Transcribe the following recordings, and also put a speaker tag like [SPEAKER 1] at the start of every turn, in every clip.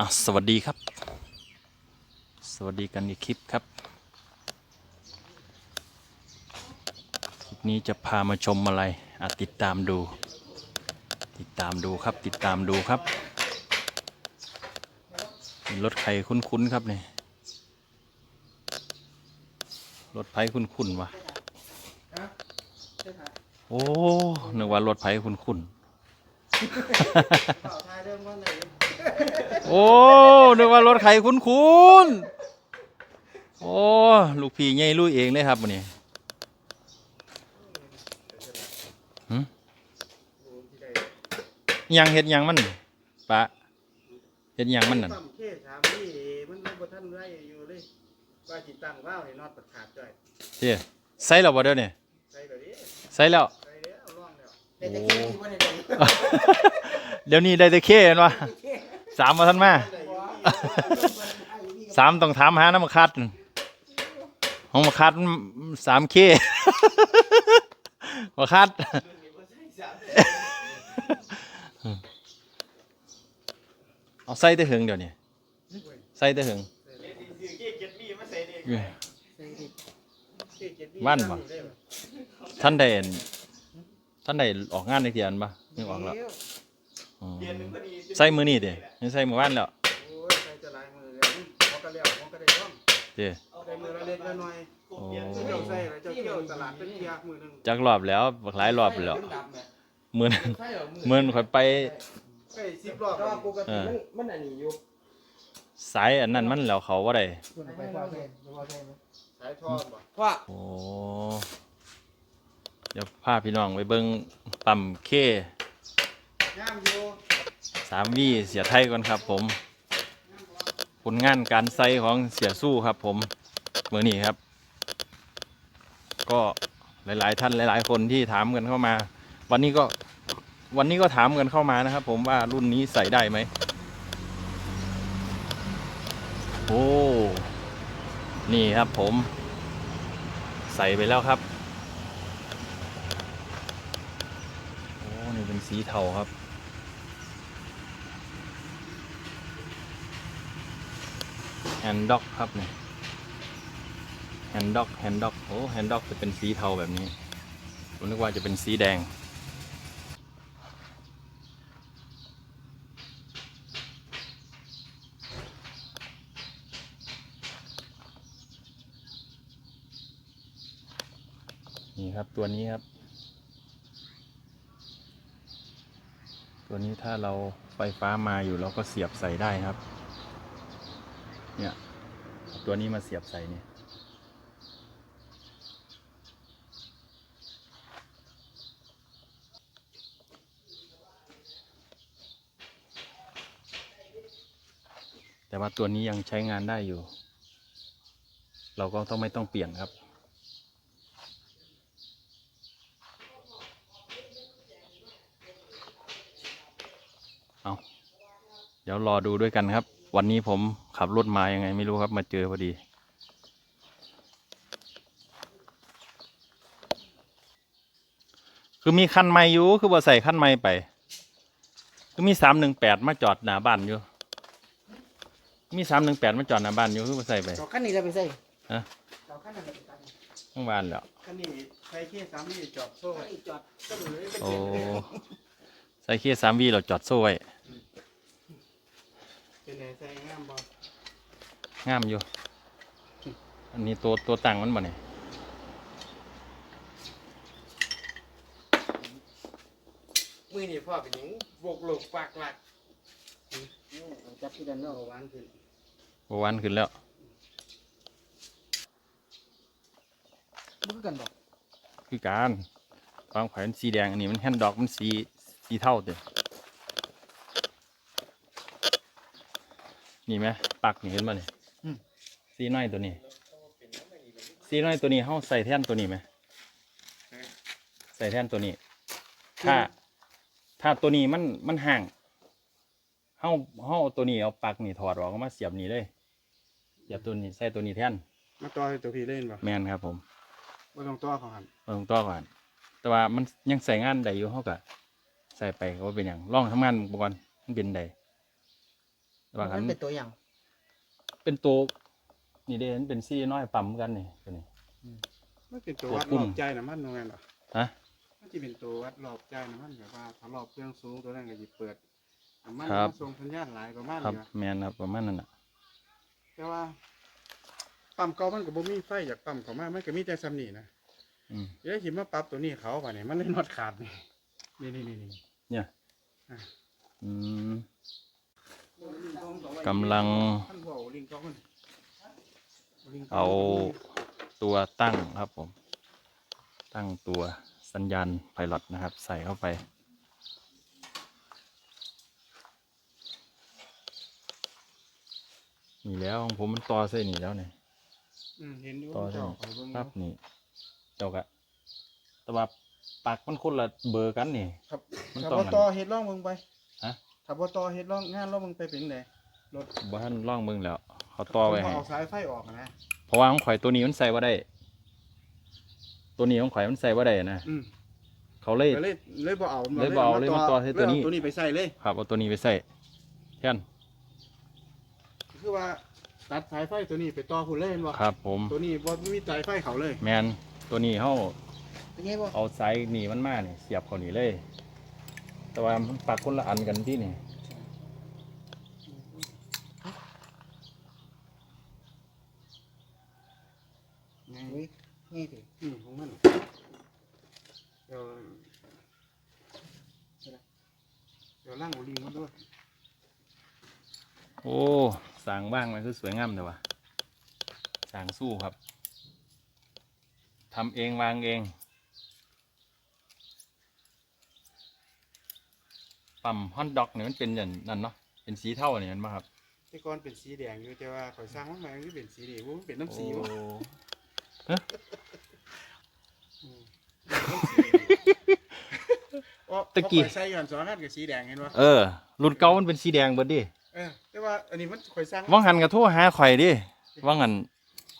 [SPEAKER 1] อะสวัสดีครับ สวัสดีกันอีกคลิปครับ คลิปนี้จะพามาชมอะไรอะติดตามดู ติดตามดูครับ ติดตามดูครับมีรถใครคุ้นๆครับเนี่ยรถไผคุ้นๆวะโอ้นึกว่ารถไผคุ้นๆ โอ้นึกว่ารถไขคุ้นคุ้นๆโอ้ลูกพี่ใหญ่ลุยเองเลยครับวันนี้หึยังเฮ็ดยังมันปะเฮ็ดยังมันนั่น
[SPEAKER 2] ปั๊มเคถามนี่มันไม่บ่ทันไรอยู่เลยว่าจิตั้งว่าวนี่น็อตตัดขาดด้วย
[SPEAKER 1] เจ้ใส่แล้วบ่เดี๋ยวนี้
[SPEAKER 2] ใส่เดี๋ยวนี้
[SPEAKER 1] ใส่แล้ว
[SPEAKER 2] ใส่แล้วร่องแล้ว
[SPEAKER 3] แต่ตะกี้ที่ว่าในใจ
[SPEAKER 1] เดี๋ยวนี้ได้แต่เข้เห็นวะ สามมาทันมา
[SPEAKER 2] ได้อยู่
[SPEAKER 1] สามต้องถามหาน้ำมันคัดห้องมาคัดมันสามเคมาคัดเอาใส่แต่หึงเดี๋ยวนี้ใส่แต่หึงว่านบ่ท่านได้เห็นท่านได้ออกงานในเทียนปะนึกออกแล้วอ๋อใส่มือนี่เด้ยั งใส่มือว่านแล้ว
[SPEAKER 2] โอ้ยใส่จะหลายมือแล้วพอก็แล้วพอก็ได้ร่อง
[SPEAKER 1] เด้
[SPEAKER 2] ได้มือละเล็กละน้อย
[SPEAKER 1] โอ้
[SPEAKER 2] เจ้าใส่แล้วเจ้าเที่ยวตลาดเป็นเที่ยมือหนึง
[SPEAKER 1] จักรอบแล้วบักหลายรอบแล้วมือนั้นมือนั้นข่อยไป
[SPEAKER 2] ใส่สิบรอบ
[SPEAKER 3] แต่ว่าปกติมันมันอันนี้อยู่
[SPEAKER 1] สายอันนั้นมันแล้วเขาว่าได้
[SPEAKER 3] คุณไปว่าแทนไปว่าแทน
[SPEAKER 2] สายทอดบ่
[SPEAKER 3] เพราะ
[SPEAKER 1] โอ้เดี๋ยวพาพี่น้องไปเบิ่งปั๊มเค
[SPEAKER 2] ย่ามอยู่
[SPEAKER 1] สามวีเสียไทยก่อนครับ ผมผลงานการใส่ของเสียสู้ครับ ผมเมื่อนี้ครับ ก็หลาย ๆ ท่านหลาย ๆ คนที่ถามกันเข้ามา วันนี้ก็วันนี้ก็ถามกันเข้ามานะครับ ผมว่ารุ่นนี้ใส่ได้ไหมโอ้นี่ครับผม ใส่ไปแล้วครับโอ้นี่เป็นสีเทาครับ แฮนด็อกครับเนี่ยแฮนด็อกแฮนด็อกโอ้แฮนด็อกจะเป็นสีเทาแบบนี้ ผมนึกว่าจะเป็นสีแดง นี่ครับตัวนี้ครับ ตัวนี้ถ้าเราไฟฟ้ามาอยู่เราก็เสียบใส่ได้ครับ เนี่ยตัวนี้มาเสียบใส่เนี่ยแต่ว่าตัวนี้ยังใช้งานได้อยู่ เราก็ต้องไม่ต้องเปลี่ยนครับ เอาเดี๋ยวรอดูด้วยกันครับ วันนี้ผมขับรถมายังไง ไม่รู้ครับมาเจอพอดี คือมีคันใหม่อยู่คือบ่ใส่คันใหม่ไป คือมีสามหนึ่งแปดมาจอดหน้าบ้านอยู่ มีสามหนึ่งแปดมาจอดหน้าบ้านอยู่คือบ่ใส่ไป
[SPEAKER 3] จอขั้นนี้เราไปใส่
[SPEAKER 1] ฮะ
[SPEAKER 3] จอขั้นนั้นเราไปตัด
[SPEAKER 1] ทั้งบ้านแล้ว
[SPEAKER 2] คันนี้ใส่เคสามนี่จอบโซ่ไว้
[SPEAKER 3] จอดก็เลยเป็น
[SPEAKER 1] โอ้ใส่เคียสามวีเราจอดโซ่ไว้
[SPEAKER 2] เป็นไงใส่งามบ่
[SPEAKER 1] งามอยู่ อันนี้ตัวตัวตั้งมันบ่เนี่ย
[SPEAKER 2] มือนี่พ่อเป็นหยังบกหลกปากหลัก
[SPEAKER 3] จับที่ด้านนอก
[SPEAKER 2] เอาหวานขึ้น
[SPEAKER 1] บวันขึ้นแล้ว
[SPEAKER 3] มันกันบอก
[SPEAKER 1] คือการวางแผนสีแดงอันนี้มันแฮนด์ดอกมันสีสีเท่าเด้อ นี่ไหมปักนี่เห็นบ่เนี่ยสีน้อยตัวนี้สีน้อยตัวนี้เฮาใส่แท่นตัวนี้ไหมใส่แท่นตัวนี้ ถ้า ถ้าตัวนี้มันมันห่างเฮาเฮาเอาตัวนี้เอาปลักนี่ถอดออกเอามาเสียบนี่เลยเสียบตัวนี้ใส่ตัวนี้แท่น
[SPEAKER 2] มาต่อให้ตัวพี่เล่นบ่
[SPEAKER 1] แมนครับ ผม
[SPEAKER 2] บ่ต้องต่อเขาหัน
[SPEAKER 1] เอาตรงตัวก่อนแต่ว่ามันยังใส่งานได้อยู่เฮาก็ใส่ไปก็บ่เป็นหยังลองทำงานก่อนมันเป็นได้ แต่ว่าคั
[SPEAKER 3] มันนเป็นตัวอย่าง
[SPEAKER 1] เป็นตัวนี่เด้มันเป็นซี่น้อยปั๊มกันนี่ตัวนี้
[SPEAKER 2] มันเป็นตัว
[SPEAKER 1] คว
[SPEAKER 2] วั
[SPEAKER 1] บ
[SPEAKER 2] ด
[SPEAKER 1] คุ
[SPEAKER 2] ร
[SPEAKER 1] ม
[SPEAKER 2] อบใจน้ำมันตรงนั้นหรอ
[SPEAKER 1] ฮะ
[SPEAKER 2] มันจะเป็นตัววัดรอบใจน้ำมันแบบว่าถ้ารอบเครื่องสูงตัวนั้นก็จะเปิดน้ำมัน
[SPEAKER 1] ครับ
[SPEAKER 2] มาส่งสัญญาณหลายประมาณ
[SPEAKER 1] ครับ
[SPEAKER 2] นี้วะ
[SPEAKER 1] แมนครับประมาณนั้นน่ะ
[SPEAKER 2] แต่ว่าปั๊มเก่ามันก็บ่มีไฟจากปั๊มเขามามันก็มีแต่ซ้ำนี่นะ
[SPEAKER 1] อืม
[SPEAKER 2] เดี๋ยวสิมาปรับตัวนี้เขาป่ะเนี่ยมันเลยน็อตขาดนี่นี่นี่นี่นี่
[SPEAKER 1] เนี่ย
[SPEAKER 2] อะ
[SPEAKER 1] อืม กำลัง
[SPEAKER 2] ท่านบอกลิงกองมันลิงกง
[SPEAKER 1] เอาตัวตั้งครับผม ตั้งตัวสัญญาณไพลอตนะครับ ใส่เข้าไป นี่แล้วของผมมันต่อเส้นนี่แล้วเนี่ย
[SPEAKER 2] อืมเห็นอยู่
[SPEAKER 1] ต่อ
[SPEAKER 2] เจ้า
[SPEAKER 1] เส้น
[SPEAKER 2] เอาเบิ่ง
[SPEAKER 1] ครับ
[SPEAKER 2] อยู่
[SPEAKER 1] นี่เจ้ากะแต่ว่าปากมันคนละเบอร์กันนี่
[SPEAKER 2] ครับ
[SPEAKER 1] มัน
[SPEAKER 2] ถ้า
[SPEAKER 1] ต้อง
[SPEAKER 2] บ่
[SPEAKER 1] กัน
[SPEAKER 2] ต่อเฮ็ดร่องเบิ่งไป
[SPEAKER 1] ฮะ
[SPEAKER 2] ถ้าบ่ต่อเฮ็ดร่องงานร่องเบิ่งไปเป็นไดรถ
[SPEAKER 1] บ้านล่องเบิ่งแล้วเขาต่อไว้
[SPEAKER 2] ผม
[SPEAKER 1] ให้
[SPEAKER 2] เอาสายไฟออกนะ
[SPEAKER 1] เพราะว่าของข่อยตัวนี้มันใส่ว่าได้ ตัวนี้ของข่อยมันใส่ว่าได้นะ
[SPEAKER 2] อืม
[SPEAKER 1] เขาเลย
[SPEAKER 2] ก็เลยเลยบ่เอา
[SPEAKER 1] เลยบ่เอาเลยมาต่อให้ตัวนี้
[SPEAKER 2] เลยเอาตัวนี้ไปใส่เลย
[SPEAKER 1] ครับเอาตัวนี้ไปใส่แท่น
[SPEAKER 2] คือว่าตัดสายไฟตัวนี้ไปต่อพุ่นเลยเห็นบ่
[SPEAKER 1] ครับ ผม
[SPEAKER 2] ตัวนี้บ่มีสายไฟเขาเลย
[SPEAKER 1] แมนตัวนี้เขา
[SPEAKER 3] เป็นไงบ่
[SPEAKER 1] เอาสายหนีมันมาเนี่ยเสียบเขานี่เลย แต่ว่ามันปักคนละอันกันที่นี่
[SPEAKER 2] ไง
[SPEAKER 3] อุ้ยนี่สิ
[SPEAKER 2] อืมของมันเดี๋ยวเดี๋ยวล่างหัวลิงมันด้วย
[SPEAKER 1] โอ้สร้างบ้างมันคือสวยงามเลยวะสร้างสู้ครับทำเองวางเอง ปั๊มฮอนด็อกเนี่ยมันเป็นอย่างนั้นเนาะเป็นสีเท่าเนี่ยมันมาครับ
[SPEAKER 2] แต่ก่อนเป็นสีแดงอยู่แต่ว่าข่อยสร้างมันมามันเป็นสีนี่บ่มันเป็นน้ำสี
[SPEAKER 1] โอ้
[SPEAKER 2] วะอืมอ๋อ
[SPEAKER 1] ตะกี้
[SPEAKER 2] เพราข่อยใส่ย้อนสองหันกับสีแดงเห็นปะ
[SPEAKER 1] เออรุ่นเก่ามันเป็นสีแดงเบิดดิ
[SPEAKER 2] เออแต่ว่าอันนี้มันข่อยสร้าง
[SPEAKER 1] ว่างหันกับโทรหาข่อยดิว่างหัน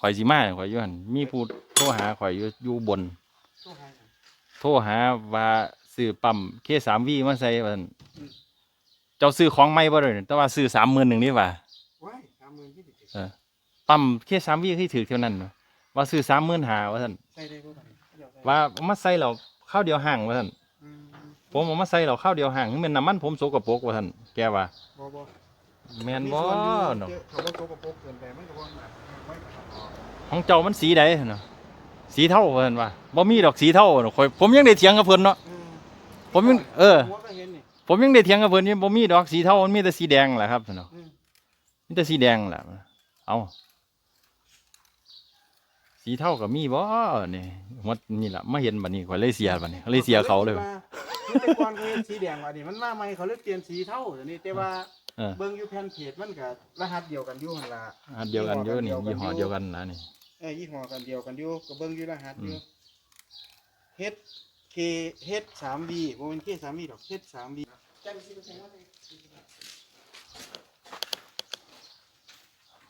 [SPEAKER 1] ข่อยสิมาข่อยอยู่หันมีผู้โทรหาข่อยอยู่อยู่บน
[SPEAKER 2] โทรหาหยัง
[SPEAKER 1] โทรหาว่า ซื้อปั๊มเคสามวีมาใส่ว่าซั่นเจ้าซื้อของใหม่บ่เลยแต่ว่าซื้อสามหมื่นหนึ่งนี่ว่า
[SPEAKER 2] ว้ายสามหมื่นยี่สิบเจ็ด
[SPEAKER 1] เออปั๊มเคสามวีที่ถือเท่านั้นว่าซื้อสามหมื่นหาว่าท่น
[SPEAKER 2] ใส่ได้บ่บัดนี้เดี๋ยวใส่
[SPEAKER 1] ว่าเอามาใส่เราข้าวเดียวห่างว่าท่น
[SPEAKER 2] อืม
[SPEAKER 1] ผมเอามาใส่เราข้าวเดียวห่างมันน้ำมันผมโสกปรกว่าท่นแกว่า
[SPEAKER 2] บ่บ่
[SPEAKER 1] แมนบ่
[SPEAKER 2] ส่วนอยู่
[SPEAKER 1] เนาะ
[SPEAKER 2] เจอเขาบ่โตกระโปกเกินไปมันก็บ่หนักไม่ก็พอ
[SPEAKER 1] ของเจ้ามันสีใดเนาะสีเท่าว่าท่นว่าบ่มีดอกสีเท่าเนาะข่อยผมยังได้เถียงกับเพิ่นเนาะ
[SPEAKER 2] อืม
[SPEAKER 1] ผมยังเออ
[SPEAKER 2] หัวก็เห็นนี่
[SPEAKER 1] ผมยังได้เถียงกับเพิ่นอยู่บ่มีดอกสีเทามันมีแต่สีแดงแหละครับเนาะ
[SPEAKER 2] อืม
[SPEAKER 1] มีแต่สีแดงแหละเอาสีเทาก็มีบ่นี่หมดนี่ล่ะมาเห็นบัดนี้ข่อยเลยเสียบัดนี้เลยเสียเขาเลย
[SPEAKER 2] คือแต่ก่อนเขาเห็นสีแดงว่านี่มันมาใหม่เขาเลยเปลี่ยนสีเท่าเดี๋ยวนี้แต่ว่า
[SPEAKER 1] เออ
[SPEAKER 2] เบิ่งอยู่แผ่นเพจมันก็รหัสเดียวกันอยู่หั่นล่ะ
[SPEAKER 1] อันเดียวกันอยู่นี่ยี่ห้อเดียวกันนะนี่
[SPEAKER 2] เออยี่ห้อกันเดียวกันอยู่ก็เบิ่งอยู่รหัสอยู่ H K H 3 V บ่แม่น K 3 V ดอก H 3 V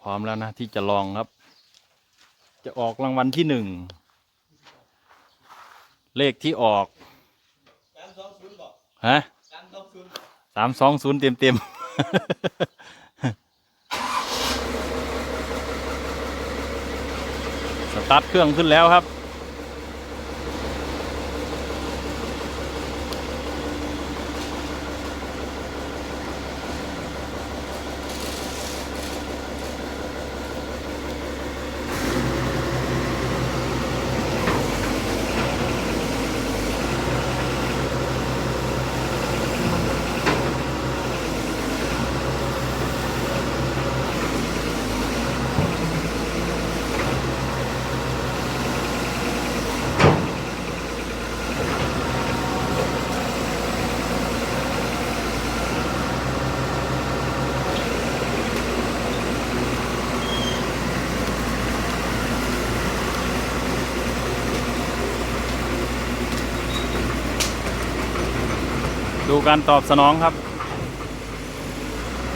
[SPEAKER 1] พร้อมแล้วนะ ที่จะลองครับ จะออกรางวัลที่หนึ่ง เลขที่ออกฮะสามสองศูนย์เต็มเต็มสตาร์ทเครื่องขึ้นแล้วครับ ดูการตอบสนองครับ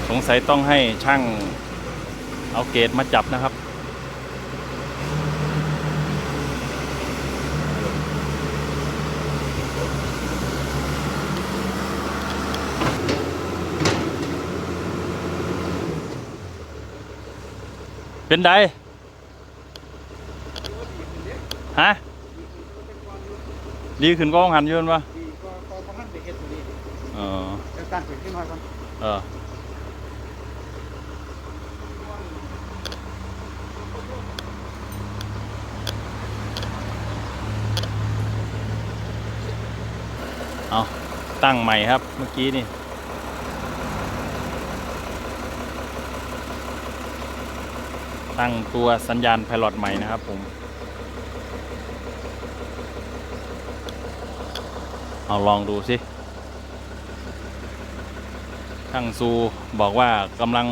[SPEAKER 1] สงสัยต้องให้ช่างเอาเกจมาจับนะครับ เป็นไดฮะ ดีขึ้นก็หันยืนปะ
[SPEAKER 2] ดีก็ก็บ่ทันได้เฮ็ดตัวนี้
[SPEAKER 1] เออ
[SPEAKER 2] จะ ตั้งเป็นขึ้นหน่อยก่อน
[SPEAKER 1] เออเอาตั้งใหม่ครับเมื่อกี้นี่ตั้งตัวสัญญาณไพลอตใหม่นะครับผม เอาลองดูสิ ช่างซูบอกว่ากำลัง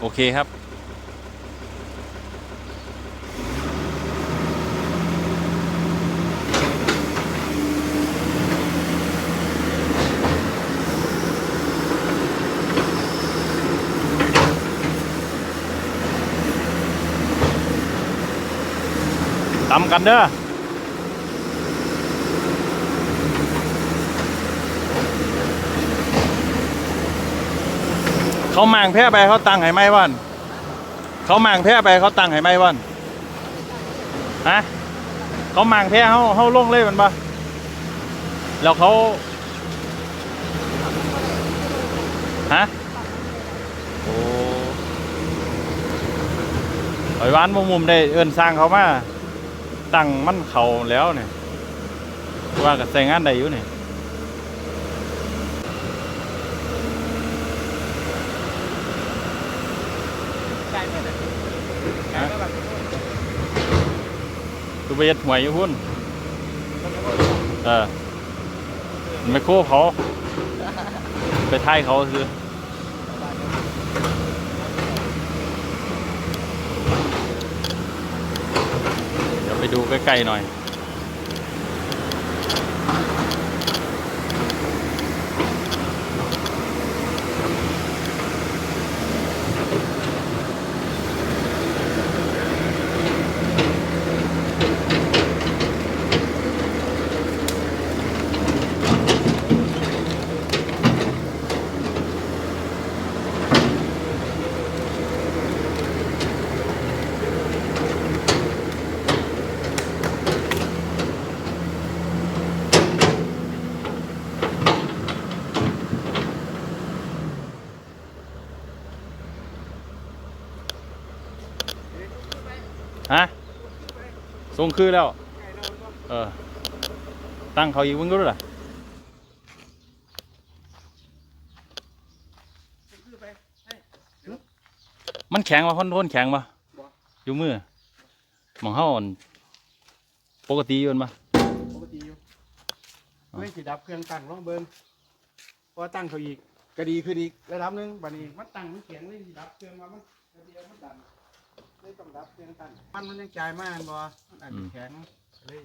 [SPEAKER 1] โอเคครับตำกั เขามางแพ้ไปเขาตังให้ไหมวันเขามางแพ้ไปเขาตังให้ไหมวันฮะเขามางแพ้เขาเขาลงเลยมันปะแล้วเขาฮะโอ้หอยวานมุมมุมๆได้เอินสร้างเขามาตั้งมันเขาแล้วเนี่ยว่ากับใส่งานได้อยู่เนี่ย
[SPEAKER 2] ใช่ไหมเนี่ยใช่แล้วแบบ
[SPEAKER 1] คือ ไปเฮ็ดหวยอยู่พุ่นเออไมโครเขา ไปท้ายเขาคือเดี๋ยวไปดูใกล้ๆหน่อย ส่งคือแล้ว เออ ตั้งเขาอีกมึงก็รู้ล่ะมันแข็งวะคนทนแข็งปะอยู่มือหมองเฮาอ่อนปกติอยู่มันปะ
[SPEAKER 2] ปกติอยู่ไม่สิดับเครื่องตั้งลองเบิ่งพอตั้งเขาอีกก็ดีขึ้นอีกระดับหนึงบัดนี้มันตั้งมันแข็งเลยสิดับเครื่องมามันกระเดียวมันดัน เลยต้องดับเครื่องตั้งมันมันยังจ่ายมากบ่มันอาจจะแข็งเลย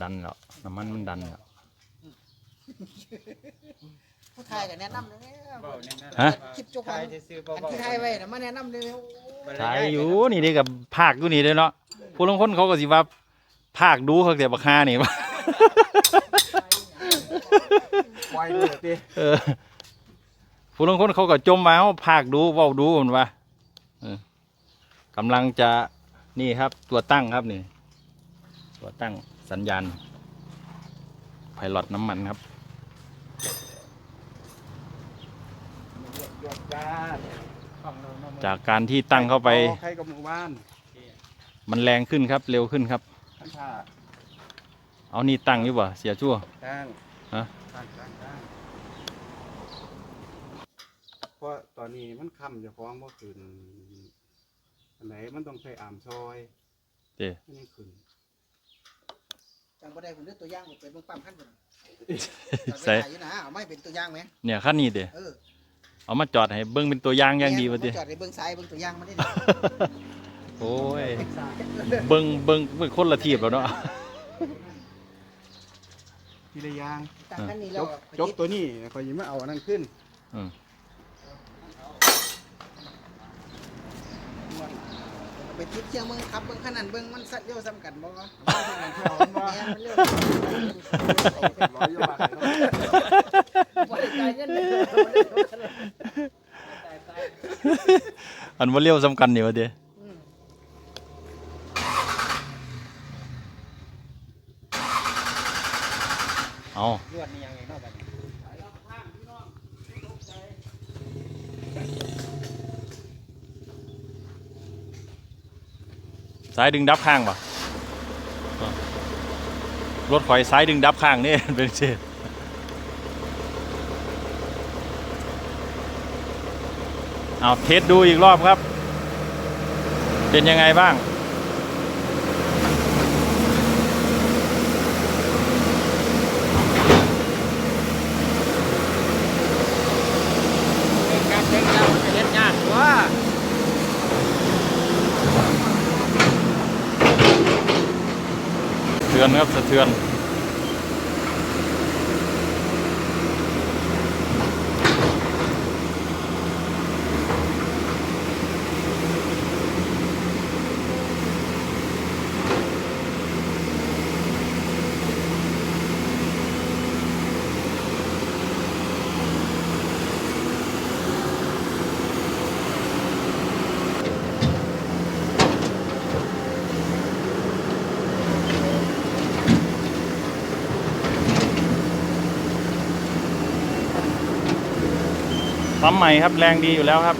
[SPEAKER 1] ดันแล้วน้ำมันมันดันแล้ว
[SPEAKER 3] ผู้ชายก็แนะนำเลย
[SPEAKER 1] ฮะ
[SPEAKER 3] คลิปจุก
[SPEAKER 2] ถ่า
[SPEAKER 3] อั
[SPEAKER 2] ย
[SPEAKER 3] น
[SPEAKER 2] ซื่อๆ
[SPEAKER 3] อัน
[SPEAKER 2] เบา
[SPEAKER 3] ที่ถ่ายไว้น่ะมาแนะนำเลยโอ้
[SPEAKER 2] ๆ
[SPEAKER 1] ใช่อยู่นี่เด้กับภาคอยู่นี่เด้เนาะผู้ลางคนเขาก็สิว่าภาคดูเขาแต่บักฮานี่ว่า
[SPEAKER 2] ปล่อยเลยติ
[SPEAKER 1] เออผู้ลางคนเขาก็จมมาเขาภาคดูเว้าดูมันว่าเออ กำลังจะนี่ครับตัวตั้งครับนี่ ตัวตั้งสัญญาณไพลอตน้ำมันครับ
[SPEAKER 2] หยดจานฟังเราเนะ
[SPEAKER 1] จากการที่ตั้งเข้าไป
[SPEAKER 2] ใครกับหมู่บ้าน
[SPEAKER 1] มันแรงขึ้นครับเร็วขึ้นครับ
[SPEAKER 2] ท่านท่า
[SPEAKER 1] เอานี่ตั้งอยู่บ่เสียชั่ว
[SPEAKER 2] ตั้ง
[SPEAKER 1] ฮะ
[SPEAKER 2] ตั้งตั้งตั้งเพราะตอนนี้มันค่ำจะฟ้องว่าคืนอันไหน มันต้องใช้อ่ามซอย
[SPEAKER 1] เด้
[SPEAKER 2] ไม่ได้คืน
[SPEAKER 3] จังบ่ได้ผมเลือกตัวอย่างผมเป็นเบิ่งปั๊มขั้นบ่
[SPEAKER 1] ใส่
[SPEAKER 3] ใส่อยู่นะเอาไม่เป็นตัวอย่างไหม
[SPEAKER 1] เนี่ยขั้นนี้เด้
[SPEAKER 3] เออ
[SPEAKER 1] เอามาจอดให้เบิ้งเป็นตัวอย่างอย่างดีวะ
[SPEAKER 3] เเด้จอดในเบิ่งซ้ายเบิ่งตัวอย่างมาได้
[SPEAKER 1] โอ้ยเบิ้งเบิ้งเบิ้งคนละทีบแล้วเนาะ
[SPEAKER 2] ทีละอยาง
[SPEAKER 3] ตั้งขั้นนี้
[SPEAKER 2] จ
[SPEAKER 3] แล้ว
[SPEAKER 2] บจบตัวนี้คอยยิ้มเอาอันนั้นขึ้น
[SPEAKER 1] อืม
[SPEAKER 3] ไปติดเชียงเบิ่งขับเบิ่งขนาดเบิ่งมันสัตว์เร็วซ้ำกันบ่
[SPEAKER 2] เอาเท่านั้นเท่านั้นว่า
[SPEAKER 3] แม่นมันเร็ว
[SPEAKER 2] ร้อยอยบาทเลยเนาะ
[SPEAKER 3] บ่ได้จ่ายเงินเลยตายตาย
[SPEAKER 1] อันว่าเลี้ยวสำคัญนี่วะเด้
[SPEAKER 3] เเอา ลวดนี่ยังไงเนาะบัดนี้
[SPEAKER 1] ซ้ายดึงดับข้างป่ะรถข่อยซ้ายดึงดับข้างนี่เป็นเช่เอาเทสดูอีกรอบครับ เป็นยังไงบ้าง
[SPEAKER 3] เป็นการเช็คยาวมันจะเฮ็ดยากตัว
[SPEAKER 1] สะเทือนครับสะเทือน ปั๊มใหม่ครับแรงดีอยู่แล้วครับ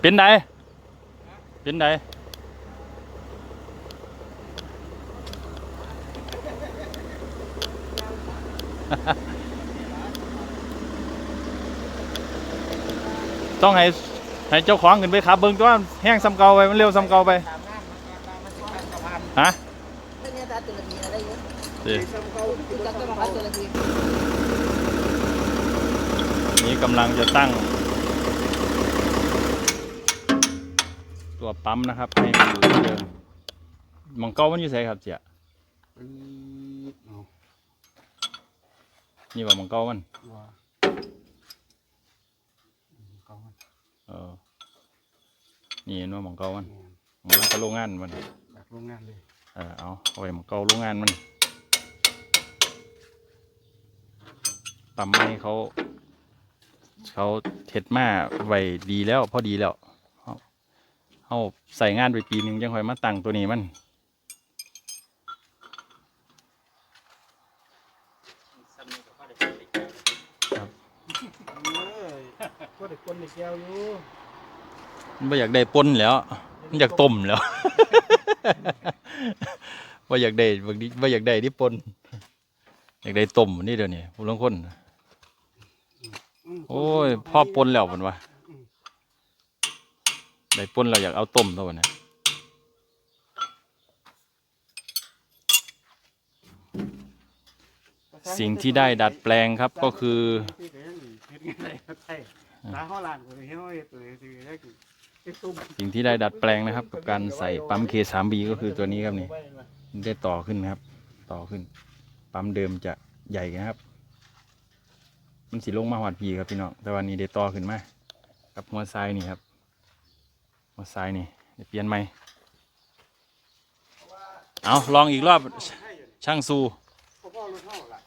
[SPEAKER 1] เป็นไดเป็นได ต้องให้ให้เจ้าของขึ้นไปขับเบิ้งตัวแห้งซ้ำเก่าไปมันเร็วซ้ำเก่าไป
[SPEAKER 3] ตามงานมันมันมันสะพาน
[SPEAKER 1] ฮะ
[SPEAKER 3] ไม่เนี่ยตาตุลกีอะไรเยอะ
[SPEAKER 1] สิ
[SPEAKER 3] คือจักรพรรดิตุลกี
[SPEAKER 1] นี่กำลังจะตั้ง ตัวปั๊มนะครับให้มันอยู่ที่เดิมหมองเก้ามันอยู่ไสครับเจีย
[SPEAKER 2] ปื๊ดเอา
[SPEAKER 1] นี่ว่าหมองเก้ามัน
[SPEAKER 2] ว่าเขามัน
[SPEAKER 1] เออนี่เห็นว่าหมองเก้ามัน
[SPEAKER 2] แม่น
[SPEAKER 1] มันก็โรงงานมัน
[SPEAKER 2] จากโรงงานเลย
[SPEAKER 1] เออเอาเอาไว้หมองเก้าโรงงานมันปั๊มให้เขา เขาเท็ดมาไว้ดีแล้ว พอดีแล้วเอาเอาใส่งานไปปีหนึ่งจังค่อยมาตั้งตัวนี้มัน
[SPEAKER 2] เอ้ยก็ ได้คนในแก้วอยู่
[SPEAKER 1] มันบ่อยากได้ปนแล้วมันอยากต้มแล้วว่าอยากได้บางทีว่าอยากได้ที่ปนอยากได้ต้มนี่เดี๋ยวนี้ผู้ลางคนโอ้ยพ่อปนแล้วมันวะได้ปนเราอยากเอาต้มเท่านั้นนะสิ่งที่ได้ดัดแปลงครับก็คือ
[SPEAKER 2] ที่ก็ยังเฮ็ดงานได้ก็ใช่ตาเฮาล้านก็เฮ็ดเฮาเฮ็ดตัวเองสิได้คือเฮ็ดตุ้ม
[SPEAKER 1] สิ่งที่ได้ดัดแปลงนะครับ กับการใส่ปั๊ม K3B ก็คือตัวนี้ครับนี่ได้ต่อขึ้นนะครับ ต่อขึ้น ปั๊มเดิมจะใหญ่นะครับ มันสิลงมาหอดพีครับพี่น้องแต่วันนี้ได้ต่อขึ้นมากับหัวทรายนี่ครับหัวทรายนี่เดี๋ยวเปลี่ยนใหม่เอาลองอีกรอบช่างซู